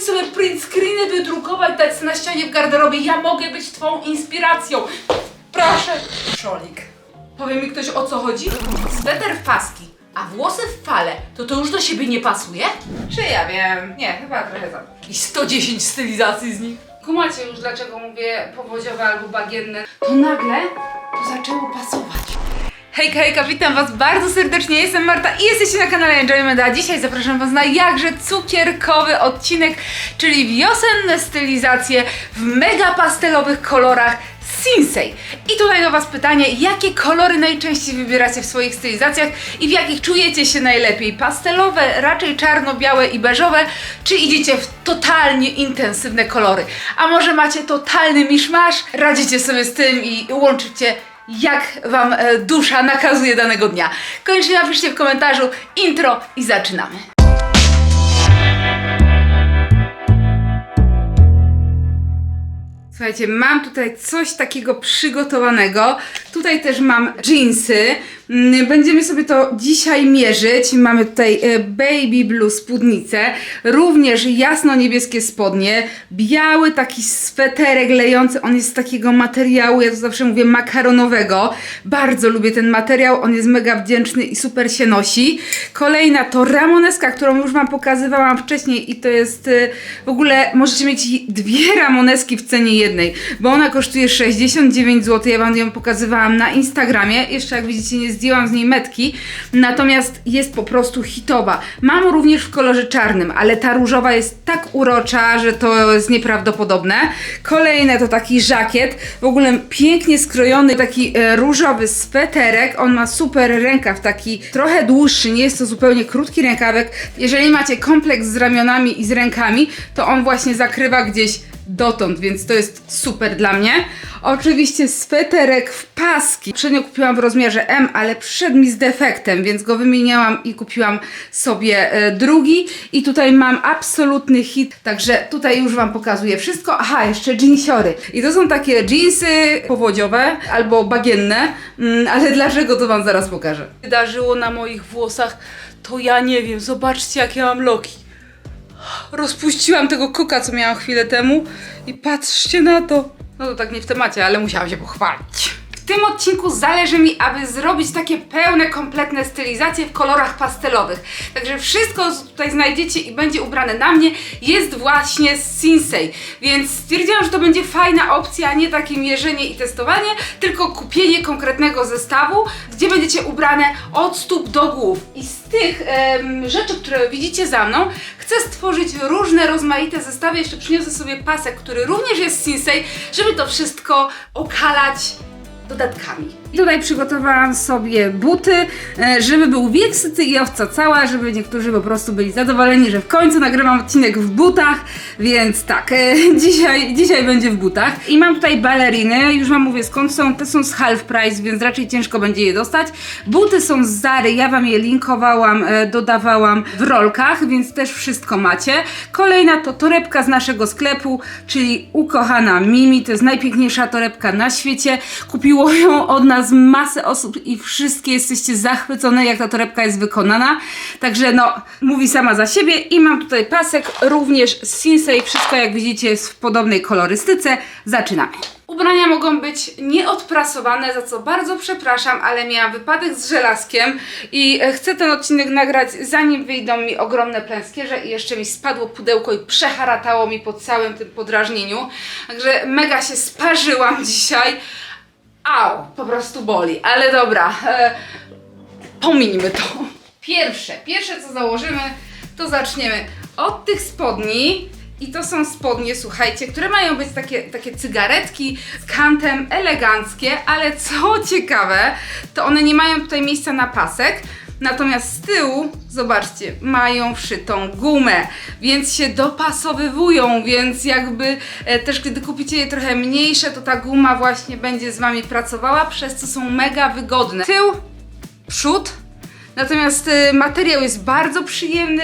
zrobić sobie print screeny, wydrukować, dać na ścianie w garderobie. Ja mogę być twą inspiracją. Proszę, szolik. Powie mi ktoś o co chodzi? Sweter w paski, a włosy w fale, to to już do siebie nie pasuje? Czy ja wiem? Nie, chyba trochę za. I 110 stylizacji z nich. Kumacie już dlaczego mówię powodziowe albo bagienne. To nagle to zaczęło pasować. Hejka, hejka, witam Was bardzo serdecznie, jestem Marta i jesteście na kanale Enjoyment, a dzisiaj zapraszam Was na jakże cukierkowy odcinek, czyli wiosenne stylizacje w mega pastelowych kolorach Sinsei. I tutaj do Was pytanie, jakie kolory najczęściej wybieracie w swoich stylizacjach i w jakich czujecie się najlepiej? Pastelowe, raczej czarno-białe i beżowe, czy idziecie w totalnie intensywne kolory? A może macie totalny miszmasz? Radzicie sobie z tym i łączycie jak Wam e, dusza nakazuje danego dnia. Koniecznie napiszcie w komentarzu intro i zaczynamy. Słuchajcie, mam tutaj coś takiego przygotowanego. Tutaj też mam jeansy. Mm, Będziemy sobie to dzisiaj mierzyć. Mamy tutaj e, baby blue spódnicę, również jasno-niebieskie spodnie, biały taki sweterek lejący. On jest z takiego materiału, ja to zawsze mówię, makaronowego. Bardzo lubię ten materiał, on jest mega wdzięczny i super się nosi. Kolejna to ramoneska, którą już Wam pokazywałam wcześniej i to jest e, w ogóle, możecie mieć dwie ramoneski w cenie jednej, bo ona kosztuje 69 zł. Ja Wam ją pokazywałam na Instagramie. Jeszcze jak widzicie, nie zdjęłam z niej metki, natomiast jest po prostu hitowa. Mam również w kolorze czarnym, ale ta różowa jest tak urocza, że to jest nieprawdopodobne. Kolejne to taki żakiet, w ogóle pięknie skrojony, taki e, różowy sweterek. On ma super rękaw, taki trochę dłuższy, nie jest to zupełnie krótki rękawek. Jeżeli macie kompleks z ramionami i z rękami, to on właśnie zakrywa gdzieś dotąd, więc to jest super dla mnie. Oczywiście sweterek w paski. Przednio kupiłam w rozmiarze M, ale przyszedł mi z defektem, więc go wymieniałam i kupiłam sobie e, drugi. I tutaj mam absolutny hit, także tutaj już Wam pokazuję wszystko. Aha, jeszcze jeansiory. I to są takie jeansy powodziowe albo bagienne, mm, ale dlaczego to Wam zaraz pokażę. Wydarzyło na moich włosach, to ja nie wiem. Zobaczcie, jakie mam loki. Rozpuściłam tego koka, co miałam chwilę temu i patrzcie na to. No to tak nie w temacie, ale musiałam się pochwalić. Tym odcinku zależy mi, aby zrobić takie pełne, kompletne stylizacje w kolorach pastelowych. Także wszystko co tutaj znajdziecie i będzie ubrane na mnie jest właśnie z Sinsei. Więc stwierdziłam, że to będzie fajna opcja, nie takie mierzenie i testowanie, tylko kupienie konkretnego zestawu, gdzie będziecie ubrane od stóp do głów. I z tych em, rzeczy, które widzicie za mną, chcę stworzyć różne rozmaite zestawy. Jeszcze przyniosę sobie pasek, który również jest z Sinsei, żeby to wszystko okalać dodatkami. I tutaj przygotowałam sobie buty, e, żeby był wiek syty i owca cała, żeby niektórzy po prostu byli zadowoleni, że w końcu nagrywam odcinek w butach, więc tak, e, dzisiaj, dzisiaj będzie w butach. I mam tutaj baleriny, już wam mówię skąd są, te są z half price, więc raczej ciężko będzie je dostać. Buty są z Zary, ja wam je linkowałam, e, dodawałam w rolkach, więc też wszystko macie. Kolejna to torebka z naszego sklepu, czyli ukochana Mimi, to jest najpiękniejsza torebka na świecie. Kupiło ją od nas masę osób i wszystkie jesteście zachwycone, jak ta torebka jest wykonana. Także no, mówi sama za siebie i mam tutaj pasek również z Sinsei. Wszystko jak widzicie jest w podobnej kolorystyce. Zaczynamy. Ubrania mogą być nieodprasowane, za co bardzo przepraszam, ale miałam wypadek z żelazkiem i e, chcę ten odcinek nagrać zanim wyjdą mi ogromne plęskierze i jeszcze mi spadło pudełko i przeharatało mi po całym tym podrażnieniu. Także mega się sparzyłam dzisiaj. Au, po prostu boli, ale dobra, e, to. Pierwsze, pierwsze co założymy, to zaczniemy od tych spodni. I to są spodnie, słuchajcie, które mają być takie, takie cygaretki z kantem eleganckie, ale co ciekawe, to one nie mają tutaj miejsca na pasek, natomiast z tyłu, zobaczcie, mają wszytą gumę, więc się dopasowywują, więc jakby e, też gdy kupicie je trochę mniejsze, to ta guma właśnie będzie z Wami pracowała, przez co są mega wygodne. Tył, przód, natomiast e, materiał jest bardzo przyjemny,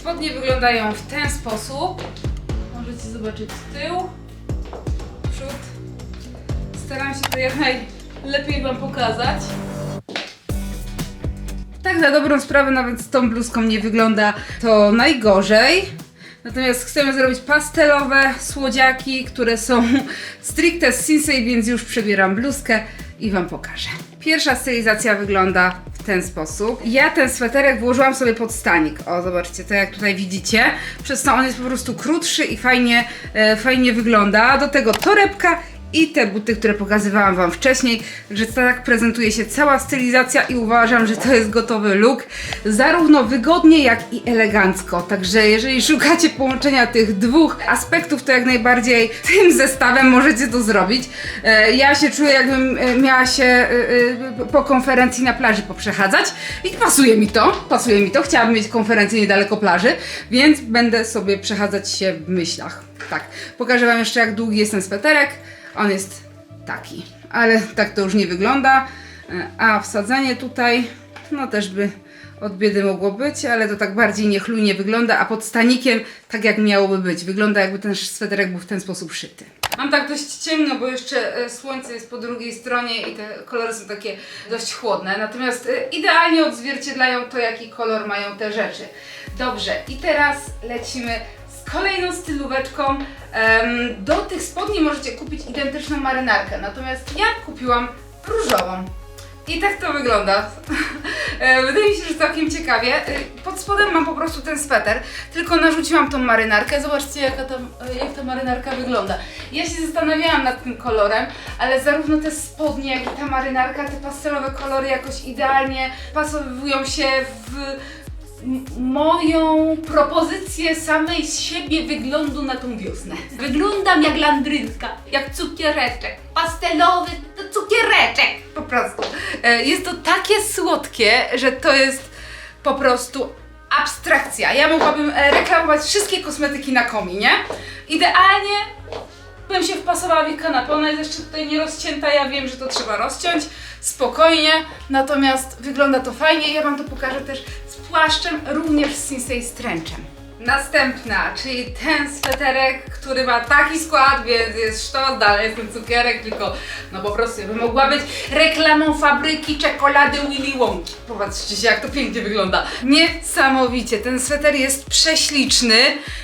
Spodnie wyglądają w ten sposób. Możecie zobaczyć tył, przód. Staram się to jak najlepiej Wam pokazać. Tak na dobrą sprawę nawet z tą bluzką nie wygląda to najgorzej. Natomiast chcemy zrobić pastelowe słodziaki, które są stricte z Sinsei, więc już przebieram bluzkę i Wam pokażę. Pierwsza stylizacja wygląda w ten sposób. Ja ten sweterek włożyłam sobie pod stanik. O, zobaczcie, to jak tutaj widzicie. Przez to on jest po prostu krótszy i fajnie, e, fajnie wygląda. Do tego torebka i te buty, które pokazywałam Wam wcześniej. Także tak prezentuje się cała stylizacja i uważam, że to jest gotowy look. Zarówno wygodnie, jak i elegancko. Także jeżeli szukacie połączenia tych dwóch aspektów, to jak najbardziej tym zestawem możecie to zrobić. E, Ja się czuję, jakbym e, miała się e, po konferencji na plaży poprzechadzać i pasuje mi to. Pasuje mi to. Chciałabym mieć konferencję niedaleko plaży, więc będę sobie przechadzać się w myślach. Tak, pokażę Wam jeszcze, jak długi jest ten sweterek. On jest taki, ale tak to już nie wygląda. E, A wsadzenie tutaj, no też by od biedy mogło być, ale to tak bardziej niechlujnie wygląda, a pod stanikiem tak jak miałoby być. Wygląda jakby ten sweterek był w ten sposób szyty. Mam tak dość ciemno, bo jeszcze e, słońce jest po drugiej stronie i te kolory są takie dość chłodne. Natomiast e, idealnie odzwierciedlają to, jaki kolor mają te rzeczy. Dobrze, i teraz lecimy z kolejną stylóweczką. Do tych spodni możecie kupić identyczną marynarkę, natomiast ja kupiłam różową. I tak to wygląda. E, Wydaje mi się, że całkiem ciekawie. E, Pod spodem mam po prostu ten sweter, tylko narzuciłam tą marynarkę. Zobaczcie, jaka ta, e, jak ta marynarka wygląda. Ja się zastanawiałam nad tym kolorem, ale zarówno te spodnie, jak i ta marynarka, te pastelowe kolory jakoś idealnie pasowują się w moją propozycję samej z siebie wyglądu na tą wiosnę. Wyglądam jak landrynka, jak cukiereczek. Pastelowy cukiereczek po prostu. E, Jest to takie słodkie, że to jest po prostu abstrakcja. Ja mogłabym e, reklamować wszystkie kosmetyki na kominie. Idealnie bym się wpasowała w ich kanapę. Ona jest jeszcze tutaj nie rozcięta, ja wiem, że to trzeba rozciąć spokojnie, natomiast wygląda to fajnie. Ja Wam to pokażę też z płaszczem, również z Sinsei Stręczem. Następna, czyli ten sweterek, który ma taki skład, więc jest sztos, dalej jest ten cukierek, tylko no po prostu ja bym mogła być reklamą fabryki czekolady Willy Wonki. Popatrzcie się, jak to pięknie wygląda. Niesamowicie, ten sweter jest prześliczny,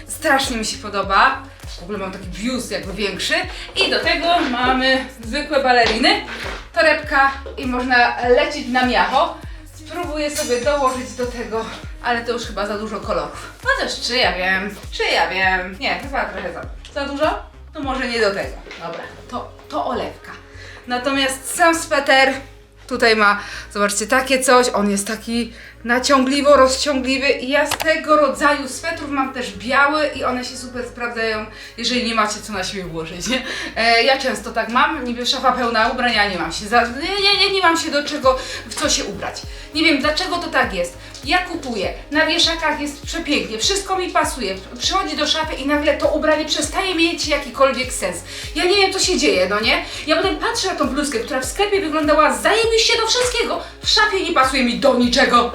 strasznie mi się podoba. W ogóle mam taki biust jakby większy. I do tego mamy zwykłe baleriny, torebka i można lecieć na miacho. Spróbuję sobie dołożyć do tego, ale to już chyba za dużo kolorów. Chociaż czy ja wiem, czy ja wiem. Nie, chyba trochę za, za dużo? To może nie do tego. Dobra, to, to olewka. Natomiast sam sweter tutaj ma, zobaczcie, takie coś. On jest taki naciągliwo rozciągliwy i ja z tego rodzaju swetrów mam też biały i one się super sprawdzają, jeżeli nie macie co na siebie włożyć, nie? E, ja często tak mam, niby szafa pełna ubrań, nie mam się, za, nie, nie, nie, nie mam się do czego, w co się ubrać. Nie wiem dlaczego to tak jest. Ja kupuję, na wieszakach jest przepięknie, wszystko mi pasuje, przychodzi do szafy i nagle to ubranie przestaje mieć jakikolwiek sens. Ja nie wiem co się dzieje, no nie? Ja potem patrzę na tą bluzkę, która w sklepie wyglądała zajebiście do wszystkiego, w szafie nie pasuje mi do niczego.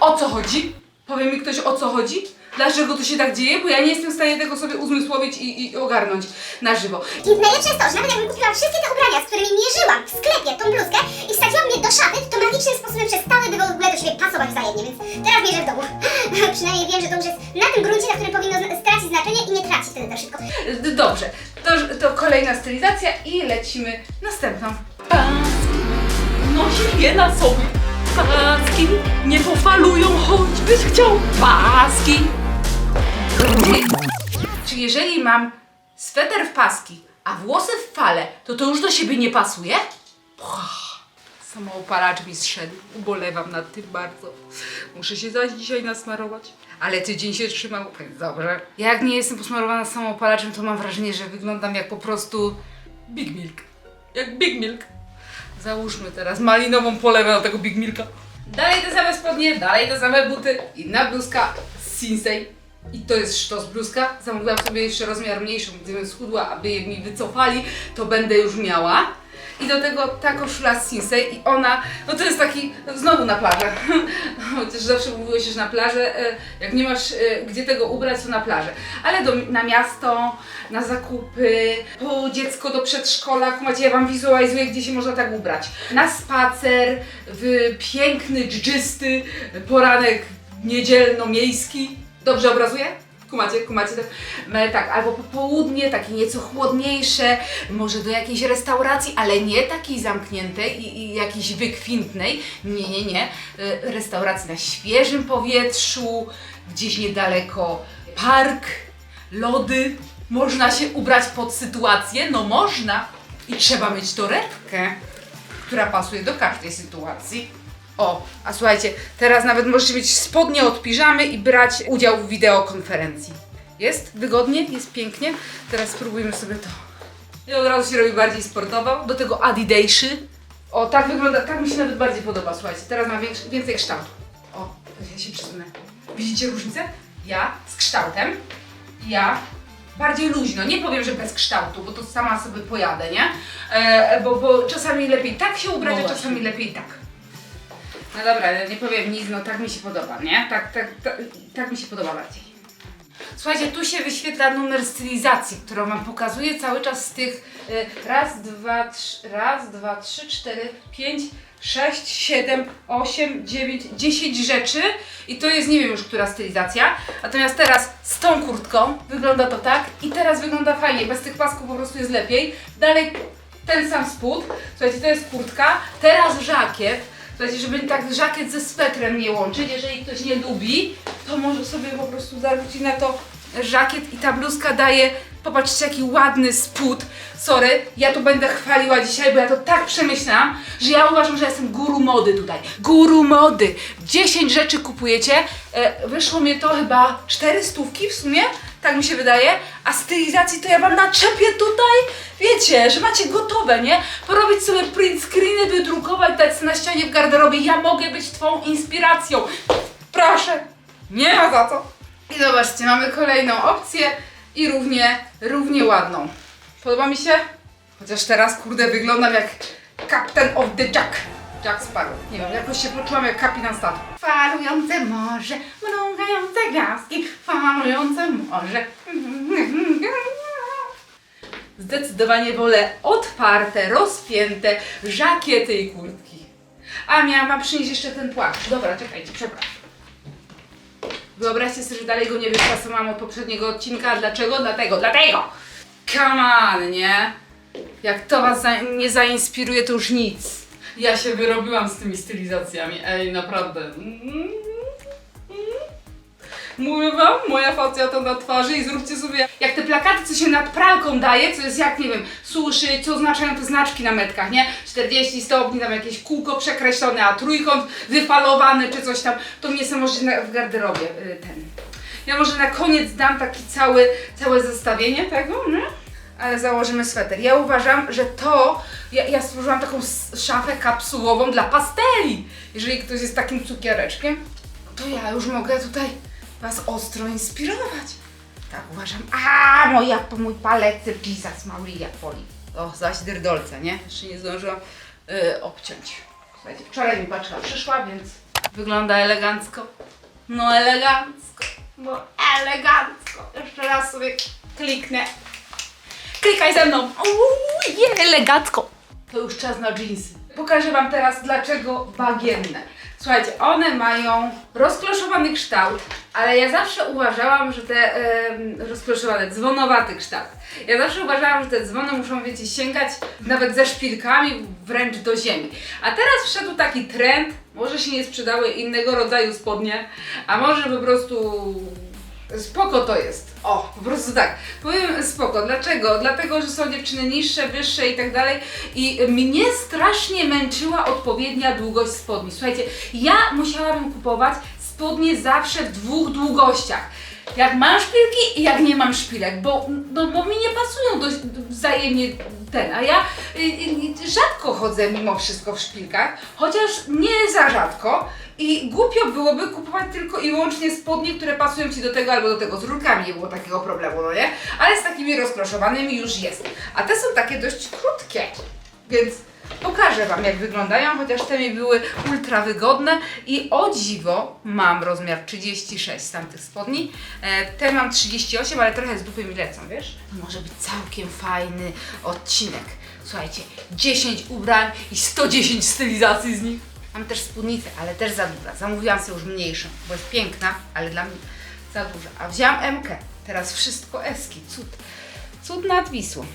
O co chodzi? Powie mi ktoś o co chodzi? Dlaczego to się tak dzieje? Bo ja nie jestem w stanie tego sobie uzmysłowić i, i ogarnąć na żywo. I najlepsze jest to, że nawet jakbym kupiła wszystkie te ubrania, z którymi mierzyłam w sklepie tą bluzkę i wsadziłam je do szafy, to magicznym sposobem przestałyby w ogóle do siebie pasować wzajemnie, więc teraz mierzę w domu. Przynajmniej wiem, że to już jest na tym gruncie, na którym powinno stracić znaczenie i nie traci wtedy tak szybko. Dobrze, to, to kolejna stylizacja i lecimy następną. Nosi je na sobie. Paski nie pofalują, choćbyś chciał. Paski. Czy jeżeli mam sweter w paski, a włosy w fale, to to już do siebie nie pasuje? Samoopalacz mi zszedł. Ubolewam nad tym bardzo. Muszę się zaś dzisiaj nasmarować. Ale tydzień się trzymał, dobrze. Jak nie jestem posmarowana samoopalaczem, to mam wrażenie, że wyglądam jak po prostu Big Milk. Jak Big Milk. Załóżmy teraz malinową polewę na tego Big Milka. Dalej te same spodnie, dalej te same buty, inna bluzka Sinsei. I to jest sztos bluzka. Zamówiłam sobie jeszcze rozmiar mniejszą, gdybym schudła, aby je mi wycofali, to będę już miała. I do tego ta koszula z Sinsei i ona, no to jest taki, no znowu na plażę. Chociaż zawsze mówiło się, że na plażę, e, jak nie masz e, gdzie tego ubrać, to na plażę. Ale do, na miasto, na zakupy, po dziecko do przedszkola, kumacie, ja Wam wizualizuję, gdzie się można tak ubrać. Na spacer, w piękny, dżdżysty poranek niedzielno-miejski. Dobrze obrazuję? Kumacie, kumacie? E, Tak, albo popołudnie, takie nieco chłodniejsze, może do jakiejś restauracji, ale nie takiej zamkniętej i, i jakiejś wykwintnej. Nie, nie, nie. E, Restauracji na świeżym powietrzu, gdzieś niedaleko park, lody. Można się ubrać pod sytuację? No można. I trzeba mieć torebkę, która pasuje do każdej sytuacji. O, a słuchajcie, teraz nawet możecie mieć spodnie od piżamy i brać udział w wideokonferencji. Jest wygodnie, jest pięknie. Teraz spróbujmy sobie to. I od razu się robi bardziej sportowo. Do tego adidejszy. O, tak wygląda, tak mi się nawet bardziej podoba, słuchajcie. Teraz ma większy, więcej kształtu. O, to ja się przesunę. Widzicie różnicę? Ja z kształtem, ja bardziej luźno. Nie powiem, że bez kształtu, bo to sama sobie pojadę, nie? E, bo, bo czasami lepiej tak się ubrać, No a właśnie. czasami lepiej tak. No dobra, nie powiem nic, no tak mi się podoba, nie? Tak, tak, tak, tak mi się podoba bardziej. Słuchajcie, tu się wyświetla numer stylizacji, którą Wam pokazuję cały czas z tych y, raz, dwa, trzy, raz, dwa, trzy, cztery, pięć, sześć, siedem, osiem, dziewięć, dziesięć rzeczy i to jest nie wiem już która stylizacja. Natomiast teraz z tą kurtką wygląda to tak i teraz wygląda fajnie, bez tych pasków po prostu jest lepiej. Dalej ten sam spód, słuchajcie, to jest kurtka, teraz żakiet. Słuchajcie, żeby tak żakiet ze swetrem nie łączyć, jeżeli ktoś nie lubi, to może sobie po prostu zarzucić na to żakiet i ta bluzka daje, popatrzcie jaki ładny spód. Sorry, ja tu będę chwaliła dzisiaj, bo ja to tak przemyślałam, że ja uważam, że jestem guru mody tutaj. Guru mody. 10 rzeczy kupujecie, e, wyszło mnie to chyba 4 stówki w sumie, tak mi się wydaje, a stylizacji to ja wam naczepię tutaj, wiecie, że macie gotowe, nie? Porobić sobie print screeny, wydrukować, dać na ścianie w garderobie. Ja mogę być twą inspiracją. Proszę, nie ma za co. I zobaczcie, mamy kolejną opcję i równie, równie ładną. Podoba mi się? Chociaż teraz, kurde, wyglądam jak Captain of the Jack. Jack Sparrow. Nie wiem, jakoś się poczułam jak kapitan statku. Falujące morze, mrugające gwiazdki, falujące morze. Zdecydowanie wolę otwarte, rozpięte żakiety i kurtki. A miałam wam przynieść jeszcze ten płaszcz. Dobra, czekajcie, przepraszam. Wyobraźcie sobie, że dalej go nie wypasowałam od poprzedniego odcinka. Dlaczego? Dlatego, dlatego! Come on, nie? Jak to was za nie zainspiruje, to już nic. Ja się wyrobiłam z tymi stylizacjami. Ej, naprawdę. Mówię wam, moja facja to na twarzy i zróbcie sobie jak te plakaty, co się nad pralką daje, co jest jak, nie wiem, suszy, co oznaczają te znaczki na metkach, nie? 40 stopni, tam jakieś kółko przekreślone, a trójkąt wyfalowany czy coś tam, to mnie sobie może w garderobie y, ten. Ja może na koniec dam taki cały, całe zestawienie tego, nie? Ale założymy sweter. Ja uważam, że to, ja, ja stworzyłam taką szafę kapsułową dla pasteli. Jeżeli ktoś jest takim cukiereczkiem, to ja już mogę tutaj Was ostro inspirować. Tak uważam. A moja, mój palec Jesus Maria Poli. O, zaś dyrdolce, nie? Jeszcze nie zdążyłam y, obciąć. Słuchajcie, wczoraj mi paczka przyszła, więc wygląda elegancko. No elegancko, no elegancko. Jeszcze raz sobie kliknę. Klikaj ze mną. Uuu, je, elegancko. To już czas na jeansy. Pokażę Wam teraz, dlaczego bagienne. Słuchajcie, one mają rozkloszowany kształt, ale ja zawsze uważałam, że te rozkloszowane, dzwonowaty kształt. Ja zawsze uważałam, że te dzwony muszą, wiecie, sięgać nawet ze szpilkami wręcz do ziemi. A teraz wszedł taki trend, może się nie sprzedały innego rodzaju spodnie, a może po prostu Spoko to jest. O, po prostu tak. Powiem spoko. Dlaczego? Dlatego, że są dziewczyny niższe, wyższe i tak dalej. I mnie strasznie męczyła odpowiednia długość spodni. Słuchajcie, ja musiałabym kupować spodnie zawsze w dwóch długościach. Jak mam szpilki i jak nie mam szpilek, bo, no, bo mi nie pasują do, wzajemnie ten, a ja y, y, rzadko chodzę mimo wszystko w szpilkach, chociaż nie za rzadko i głupio byłoby kupować tylko i wyłącznie spodnie, które pasują Ci do tego albo do tego, z rurkami nie było takiego problemu, no nie? Ale z takimi rozproszowanymi już jest. A te są takie dość krótkie, więc pokażę Wam jak wyglądają, chociaż te mi były ultra wygodne i o dziwo mam rozmiar 36 z tamtych spodni. E, te mam 38, ale trochę z dupy mi lecą, wiesz? To może być całkiem fajny odcinek. Słuchajcie, 10 ubrań i 110 stylizacji z nich. Mam też spódnicę, ale też za duża. Zamówiłam sobie już mniejszą, bo jest piękna, ale dla mnie za duża. A wzięłam MK. Teraz wszystko eski. Cud. Cud nad Wisłą.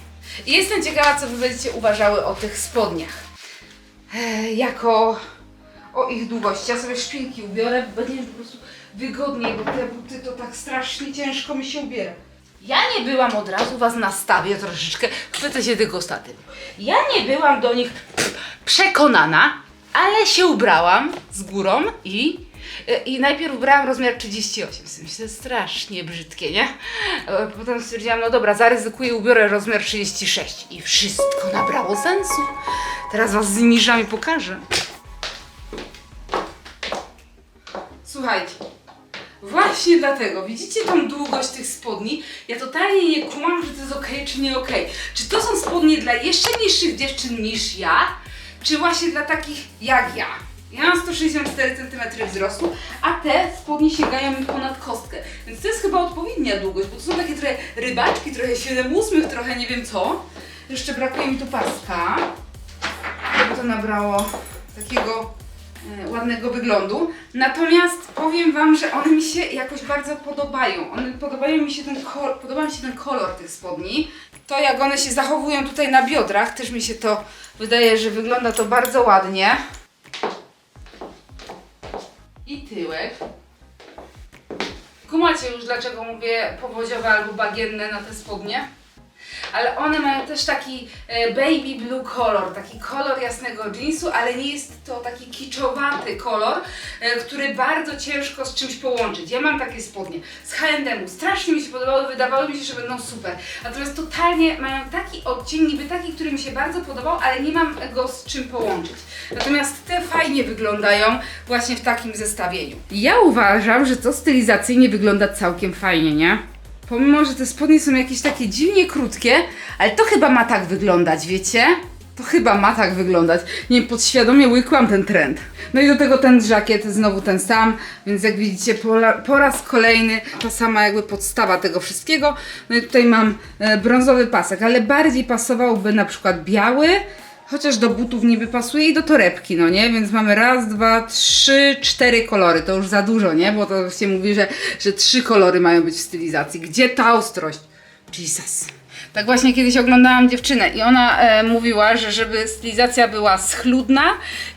I jestem ciekawa, co wy będziecie uważały o tych spodniach. E, jako o ich długości. Ja sobie szpilki ubiorę, będzie po prostu wygodniej, bo te buty to tak strasznie ciężko mi się ubiera. Ja nie byłam od razu, was nastawię troszeczkę, chwycę się tego statywu. Ja nie byłam do nich przekonana, ale się ubrałam z górą i, i najpierw ubrałam rozmiar 38. Myślę, strasznie brzydkie, nie? E, Potem stwierdziłam, no dobra, zaryzykuję, ubiorę rozmiar 36 i wszystko nabrało sensu. Teraz was zniżam i pokażę. Słuchajcie, właśnie dlatego, widzicie tą długość tych spodni? Ja totalnie nie kumam, że to jest okej czy nie okej. Czy to są spodnie dla jeszcze niższych dziewczyn niż ja, czy właśnie dla takich jak ja? Ja mam 164 cm wzrostu, a te spodnie sięgają mi ponad kostkę. Więc to jest chyba odpowiednia długość, bo to są takie trochę rybaczki, trochę 7 ósmych, trochę nie wiem co. Jeszcze brakuje mi tu paska, żeby to nabrało takiego ładnego wyglądu. Natomiast powiem Wam, że one mi się jakoś bardzo podobają. One podobają mi się ten kolor, podoba mi się ten kolor tych spodni. To jak one się zachowują tutaj na biodrach, też mi się to wydaje, że wygląda to bardzo ładnie. I tyłek. Kumacie już dlaczego mówię powodziowe albo bagienne na te spodnie? Ale one mają też taki e, baby blue kolor, taki kolor jasnego jeansu, ale nie jest to taki kiczowaty kolor, e, który bardzo ciężko z czymś połączyć. Ja mam takie spodnie z H&M-u, strasznie mi się podobały, wydawało mi się, że będą super. Natomiast totalnie mają taki odcień, niby taki, który mi się bardzo podobał, ale nie mam go z czym połączyć. Natomiast te fajnie wyglądają właśnie w takim zestawieniu. Ja uważam, że to stylizacyjnie wygląda całkiem fajnie, nie? Pomimo, że te spodnie są jakieś takie dziwnie krótkie, ale to chyba ma tak wyglądać, wiecie? To chyba ma tak wyglądać. Nie podświadomie łykłam ten trend. No i do tego ten żakiet, znowu ten sam, więc jak widzicie, po raz kolejny ta sama jakby podstawa tego wszystkiego. No i tutaj mam e, brązowy pasek, ale bardziej pasowałby na przykład biały, Chociaż do butów niby pasuje i do torebki, no nie? Więc mamy raz, dwa, trzy, cztery kolory. To już za dużo, nie? Bo to się mówi, że, że trzy kolory mają być w stylizacji. Gdzie ta ostrość? Jesus. Tak właśnie kiedyś oglądałam dziewczynę i ona e, mówiła, że żeby stylizacja była schludna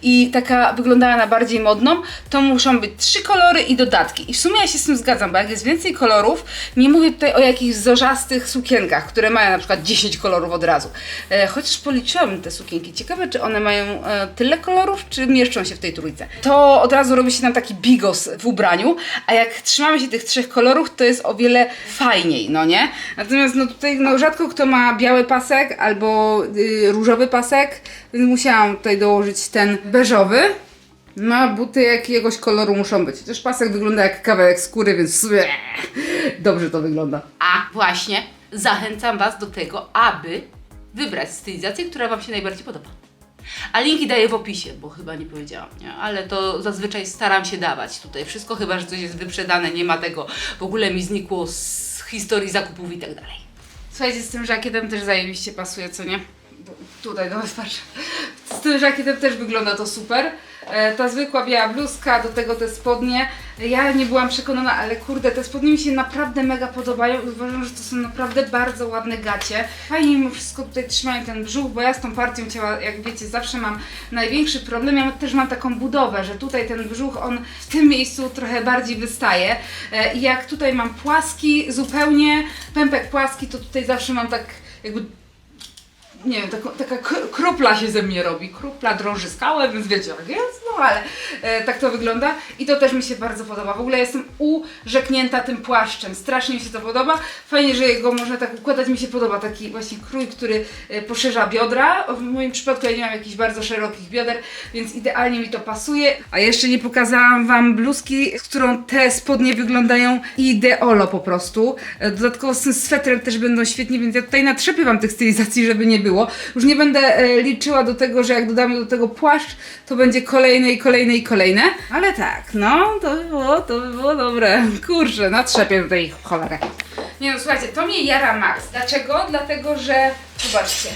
i taka wyglądała na bardziej modną, to muszą być trzy kolory i dodatki. I w sumie ja się z tym zgadzam, bo jak jest więcej kolorów, nie mówię tutaj o jakichś wzorzastych sukienkach, które mają na przykład 10 kolorów od razu. E, chociaż policzyłam te sukienki. Ciekawe, czy one mają e, tyle kolorów, czy mieszczą się w tej trójce. To od razu robi się nam taki bigos w ubraniu, a jak trzymamy się tych trzech kolorów, to jest o wiele fajniej, no nie? Natomiast no tutaj no rzadko kto ma biały pasek albo y, różowy pasek, więc musiałam tutaj dołożyć ten beżowy. No, buty jakiegoś koloru muszą być. Też pasek wygląda jak kawałek skóry, więc dobrze to wygląda. A właśnie, zachęcam Was do tego, aby wybrać stylizację, która Wam się najbardziej podoba. A linki daję w opisie, bo chyba nie powiedziałam, nie? ale to zazwyczaj staram się dawać tutaj wszystko, chyba że coś jest wyprzedane, nie ma tego, w ogóle mi znikło z historii zakupów i tak dalej. Słuchajcie, z tym żakietem też zajebiście pasuje, co nie? Bo Tutaj do was. Z tym żakietem też wygląda to super. E, ta zwykła biała bluzka, do tego te spodnie. Ja nie byłam przekonana, ale kurde, te spodnie mi się naprawdę mega podobają i uważam, że to są naprawdę bardzo ładne gacie. Fajnie mimo wszystko tutaj trzymają ten brzuch, bo ja z tą partią ciała, jak wiecie, zawsze mam największy problem. Ja też mam taką budowę, że tutaj ten brzuch, on w tym miejscu trochę bardziej wystaje. E, I jak tutaj mam płaski, zupełnie pępek płaski, to tutaj zawsze mam tak jakby nie wiem, taka, taka kropla się ze mnie robi. Kropla drąży skałę, więc wiecie jak jest, no ale e, tak to wygląda. I to też mi się bardzo podoba. W ogóle jestem urzeknięta tym płaszczem. Strasznie mi się to podoba. Fajnie, że jego można tak układać. Mi się podoba taki właśnie krój, który e, poszerza biodra. W moim przypadku ja nie mam jakichś bardzo szerokich bioder, więc idealnie mi to pasuje. A jeszcze nie pokazałam Wam bluzki, z którą te spodnie wyglądają ideolo po prostu. E, Dodatkowo z tym swetrem też będą świetnie, więc ja tutaj natrzepię Wam tych stylizacji, żeby nie było. Już nie będę e, liczyła do tego, że jak dodamy do tego płaszcz, to będzie kolejne i kolejne i kolejne. Ale tak, no, to by było, to by było dobre. Kurczę, natrzepię tutaj cholerę. Nie no, słuchajcie, to mnie jara max. Dlaczego? Dlatego, że zobaczcie.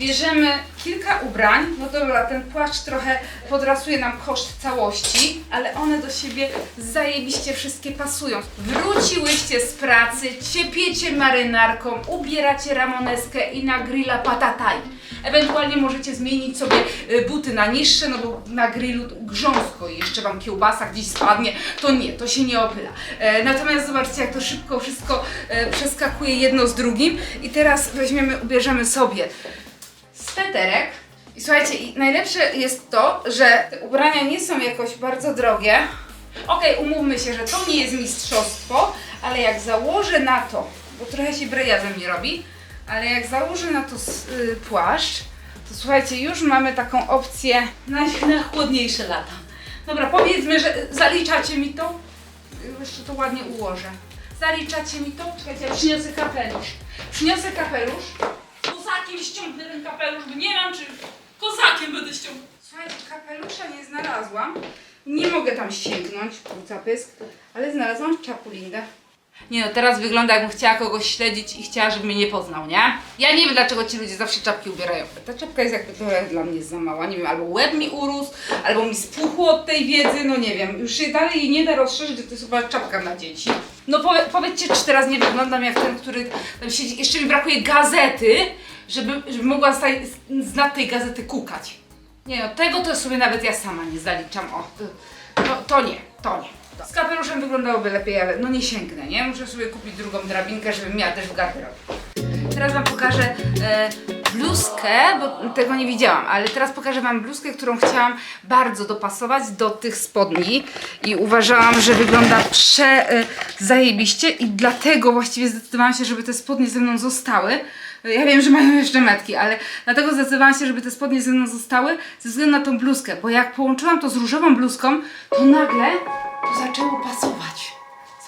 Bierzemy kilka ubrań. No dobra, ten płaszcz trochę podrasuje nam koszt całości, ale one do siebie zajebiście wszystkie pasują. Wróciłyście z pracy, ciepiecie marynarką, ubieracie ramoneskę i na grilla patataj. Ewentualnie możecie zmienić sobie y, buty na niższe, no bo na grillu grząsko i jeszcze wam kiełbasa gdzieś spadnie, to nie, to się nie opyla. E, natomiast zobaczcie, jak to szybko wszystko e, przeskakuje jedno z drugim. I teraz weźmiemy, ubierzemy sobie sweterek. I słuchajcie, najlepsze jest to, że te ubrania nie są jakoś bardzo drogie. Okej, umówmy się, że to nie jest mistrzostwo, ale jak założę na to, bo trochę się breja ze mnie robi, ale jak założę na to y, płaszcz, to słuchajcie, już mamy taką opcję na, na chłodniejsze lata. Dobra, powiedzmy, że zaliczacie mi to. Y, Jeszcze to ładnie ułożę. Zaliczacie mi to? Czekajcie, ja przyniosę kapelusz. Przyniosę kapelusz. Kozakiem ściągnę ten kapelusz, bo nie mam czy kozakiem będę ściągnął. Słuchajcie, kapelusza nie znalazłam. Nie mogę tam sięgnąć, kłóca pysk, ale znalazłam czapulindę. Nie no, teraz wygląda jakbym chciała kogoś śledzić i chciała, żeby mnie nie poznał, nie? Ja nie wiem, dlaczego ci ludzie zawsze czapki ubierają. Ta czapka jest jakby trochę dla mnie za mała. Nie wiem, albo łeb mi urósł, albo mi spuchło od tej wiedzy, no nie wiem. Już się dalej jej nie da rozszerzyć, że to jest chyba czapka na dzieci. No powie, powiedzcie, czy teraz nie wyglądam jak ten, który tam siedzi. Jeszcze mi brakuje gazety, żeby, żeby mogła sta- z nad tej gazety kukać. Nie no, tego to sobie nawet ja sama nie zaliczam. O, to, to, to nie, to nie. Z kapeluszem wyglądałoby lepiej, ale no nie sięgnę, nie? Muszę sobie kupić drugą drabinkę, żebym miała też w garderobie. Teraz Wam pokażę e, bluzkę, bo tego nie widziałam, ale teraz pokażę Wam bluzkę, którą chciałam bardzo dopasować do tych spodni i uważałam, że wygląda prze e, i dlatego właściwie zdecydowałam się, żeby te spodnie ze mną zostały. Ja wiem, że mają jeszcze metki, ale dlatego zdecydowałam się, żeby te spodnie ze mną zostały ze względu na tą bluzkę, bo jak połączyłam to z różową bluzką, to nagle to zaczęło pasować.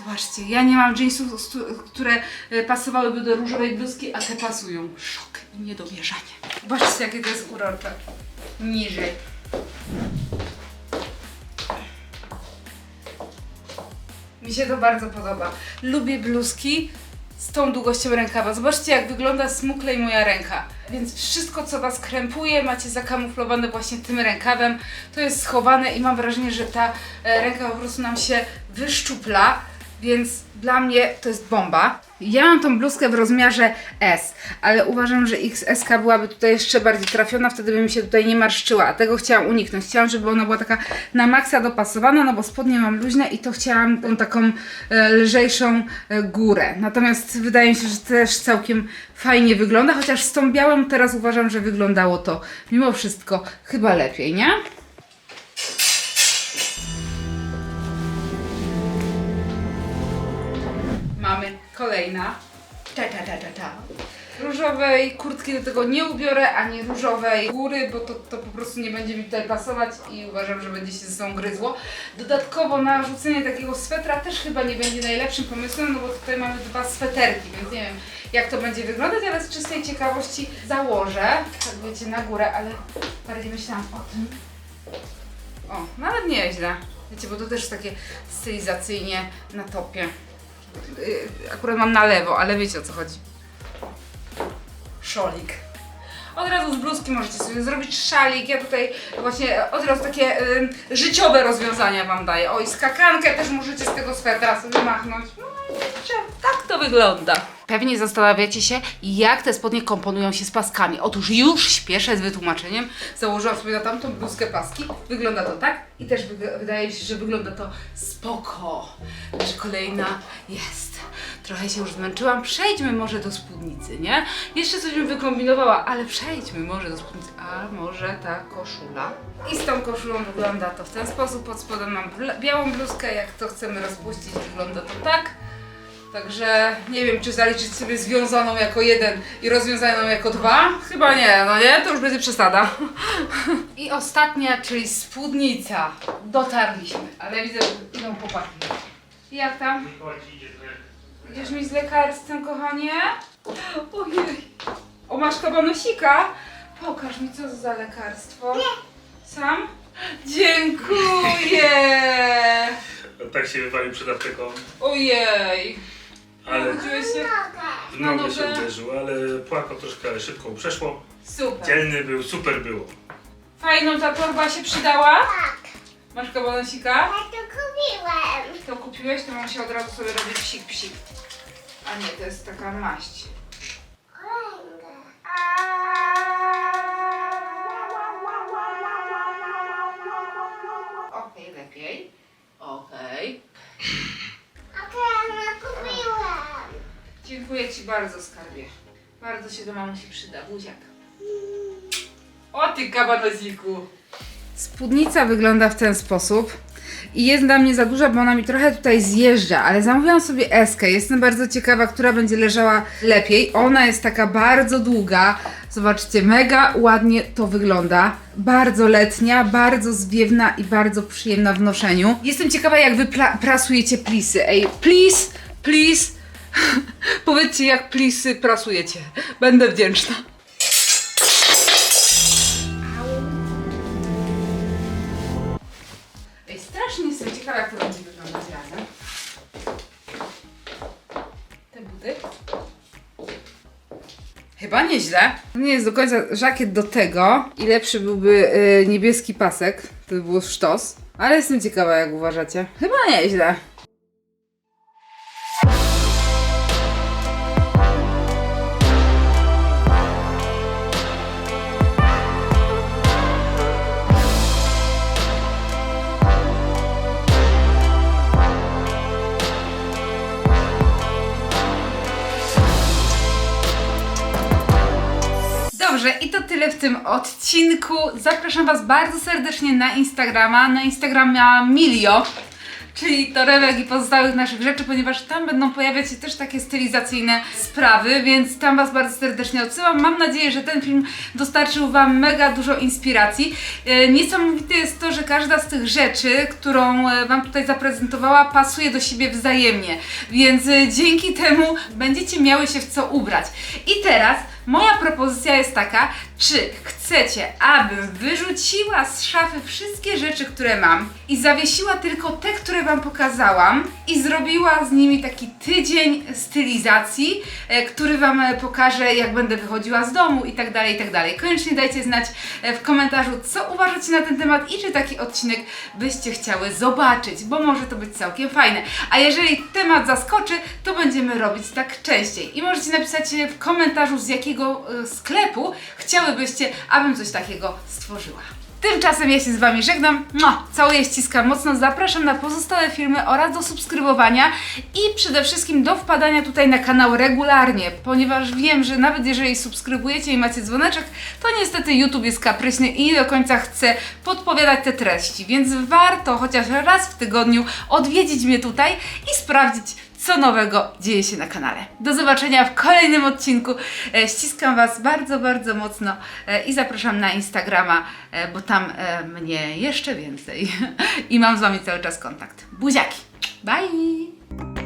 Zobaczcie, ja nie mam jeansów, które e, pasowałyby do różowej bluzki, a te pasują. Szok i niedowierzanie. Zobaczcie, jakie to jest urocze. Niżej. Mi się to bardzo podoba. Lubię bluzki z tą długością rękawa. Zobaczcie, jak wygląda smuklej moja ręka. Więc wszystko, co Was krępuje, macie zakamuflowane właśnie tym rękawem. To jest schowane i mam wrażenie, że ta e, ręka po prostu nam się wyszczupla. Więc dla mnie to jest bomba. Ja mam tą bluzkę w rozmiarze S, ale uważam, że XS byłaby tutaj jeszcze bardziej trafiona, wtedy bym się tutaj nie marszczyła, a tego chciałam uniknąć. Chciałam, żeby ona była taka na maksa dopasowana, no bo spodnie mam luźne i to chciałam tą taką e, lżejszą e, górę. Natomiast wydaje mi się, że też całkiem fajnie wygląda, chociaż z tą białą teraz uważam, że wyglądało to mimo wszystko chyba lepiej, nie? Kolejna. Ta, ta, ta, ta, ta. Różowej kurtki do tego nie ubiorę, ani różowej góry, bo to, to po prostu nie będzie mi tutaj pasować i uważam, że będzie się ze sobą gryzło. Dodatkowo narzucenie takiego swetra też chyba nie będzie najlepszym pomysłem, no bo tutaj mamy dwa sweterki, więc nie wiem jak to będzie wyglądać, ale z czystej ciekawości założę, tak wiecie, na górę, ale bardziej myślałam o tym. O, nawet nieźle. Wiecie, bo to też takie stylizacyjnie na topie. Y, Akurat mam na lewo, ale wiecie o co chodzi. Szolik. Od razu z bluzki możecie sobie zrobić szalik. Ja tutaj właśnie od razu takie y, życiowe rozwiązania Wam daję. O, i skakankę też możecie z tego swetra sobie machnąć. No, kurczę, tak to wygląda. Pewnie zastanawiacie się, jak te spodnie komponują się z paskami. Otóż już śpieszę z wytłumaczeniem. Założyłam sobie na tamtą bluzkę paski. Wygląda to tak i też wydaje mi się, że wygląda to spoko. Że kolejna jest. Trochę się już zmęczyłam. Przejdźmy może do spódnicy, nie? Jeszcze coś bym wykombinowała, ale przejdźmy może do spódnicy. A może ta koszula? I z tą koszulą wygląda to w ten sposób. Pod spodem mam białą bluzkę. Jak to chcemy rozpuścić, wygląda to tak. Także nie wiem, czy zaliczyć sobie związaną jako jeden i rozwiązaną jako dwa. Chyba nie, no nie? To już będzie przesada. I ostatnia, czyli spódnica. Dotarliśmy, ale widzę, że idą chłopaki. Jak tam? Idziesz mi z lekarstwem, kochanie? Ojej. O, masz kabanosika? Pokaż mi, co to za lekarstwo. Sam? Dziękuję! Tak się wywalił przed apteką. Ojej. Ale Obudziłeś się? w na nogę się nogę. uderzył, ale płakał troszkę, ale szybko mu przeszło. Super. Dzielny był, super było. Fajną ta torba się przydała. Tak, Masz kabanosika? tak to kupiłem. To kupiłeś, to muszę od razu sobie robić psik psik. A nie, to jest taka maść. Okej, lepiej. Okej. Dziękuję Ci bardzo, skarbie. Bardzo się do mamusi przyda, buziak. O ty kabanosiku! Spódnica wygląda w ten sposób i jest dla mnie za duża, bo ona mi trochę tutaj zjeżdża, ale zamówiłam sobie eskę. Jestem bardzo ciekawa, która będzie leżała lepiej. Ona jest taka bardzo długa. Zobaczcie, mega ładnie to wygląda. Bardzo letnia, bardzo zwiewna i bardzo przyjemna w noszeniu. Jestem ciekawa, jak wy prasujecie plisy. Ej, please, please, powiedzcie, jak plisy prasujecie. Będę wdzięczna. Nieźle. Nie jest do końca żakiet do tego. I lepszy byłby y, niebieski pasek. To by było sztos. Ale jestem ciekawa, jak uważacie. Chyba nieźle. Tym odcinku. Zapraszam Was bardzo serdecznie na Instagrama. Na Instagram miałam Milio, czyli torebek i pozostałych naszych rzeczy, ponieważ tam będą pojawiać się też takie stylizacyjne sprawy, więc tam Was bardzo serdecznie odsyłam. Mam nadzieję, że ten film dostarczył Wam mega dużo inspiracji. E, Niesamowite jest to, że każda z tych rzeczy, którą e, Wam tutaj zaprezentowała, pasuje do siebie wzajemnie, więc e, dzięki temu będziecie miały się w co ubrać. I teraz Moja propozycja jest taka, czy chcecie, abym wyrzuciła z szafy wszystkie rzeczy, które mam i zawiesiła tylko te, które Wam pokazałam i zrobiła z nimi taki tydzień stylizacji, e, który Wam e, pokaże, jak będę wychodziła z domu i tak dalej, i tak dalej. Koniecznie dajcie znać e, w komentarzu, co uważacie na ten temat i czy taki odcinek byście chciały zobaczyć, bo może to być całkiem fajne. A jeżeli temat zaskoczy, to będziemy robić tak częściej. I możecie napisać w komentarzu, z jakiego sklepu chciałybyście, abym coś takiego stworzyła. Tymczasem ja się z Wami żegnam. Mua, całuję, ściskam mocno. Zapraszam na pozostałe filmy oraz do subskrybowania i przede wszystkim do wpadania tutaj na kanał regularnie, ponieważ wiem, że nawet jeżeli subskrybujecie i macie dzwoneczek, to niestety YouTube jest kapryśny i nie do końca chce podpowiadać te treści, więc warto chociaż raz w tygodniu odwiedzić mnie tutaj i sprawdzić, co nowego dzieje się na kanale. Do zobaczenia w kolejnym odcinku. E, Ściskam Was bardzo, bardzo mocno e, i zapraszam na Instagrama, e, bo tam mnie jeszcze więcej i mam z Wami cały czas kontakt. Buziaki! Bye!